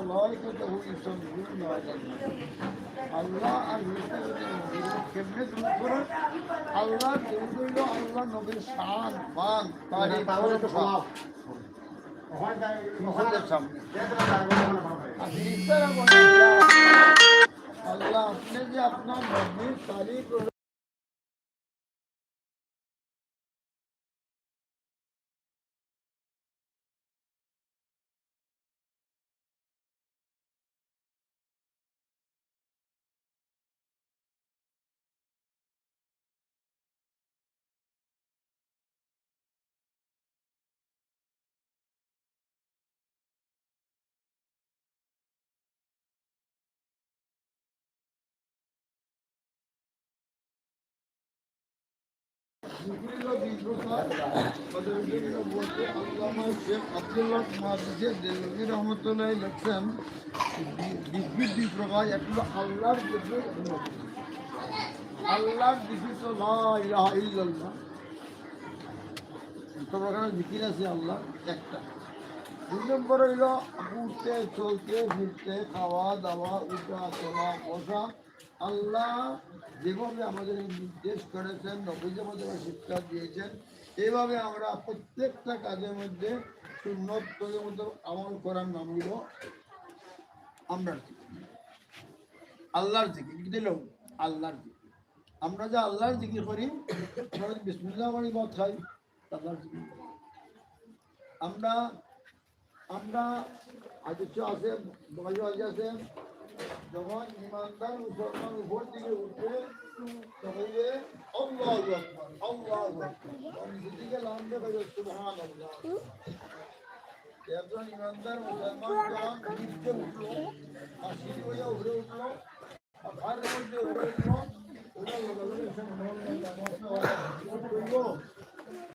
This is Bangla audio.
وملائكته يصلون على النبي আল্লাহ আর কেমনে দূর করেন আল্লাহ দূর করল আল্লাহ নবীর শান পান তারিখ মুসল্লের সামনে আর ফিরিস্তারা বলে, আল্লাহ আপনি যে আপনার নবীর তারিখ লিখছেন বিদ্যুৎ বিপ্রকার একটা আল্লাহর বিদ্যুৎ আল্লাহর দিকে তো লা ইলাহা ইল্লাল্লাহ তো প্রকার জিকির আছে আল্লাহ একটা দুই নম্বর হইল উঠতে চলতে ফিরতে খাওয়া দাওয়া উঠা চলা বসা আল্লাহ যেভাবে আমাদের নির্দেশ করেছেন, নবীজ আমাদের শিক্ষা দিয়েছেন এইভাবে আমরা প্রত্যেকটা কাজের মধ্যে সুন্নত মধ্যে আমল করার নাম হইল আমরা আল্লাহর জিকির দিল আল্লাহর জিকির আমরা যে আল্লাহর জিকির করি বিসমিল্লাহ করি বা আল্লাহর জিকির করি। আমরা আমরা আদিত্য আছে আছে যখন ইমানদার মুসলমান উপর দিকে উঠে তখন যে আল্লাহু আকবার আল্লাহু আকবার নিচের দিকে লাম্বে করে সুবহানাল্লাহ একজন ইমানদার মুসলমান যখন নিচে উঠলো হাসির হয়ে উপরে উঠলো আর মধ্যে উপরে উঠলো ওটা লোকালোকে এসে মনে হলো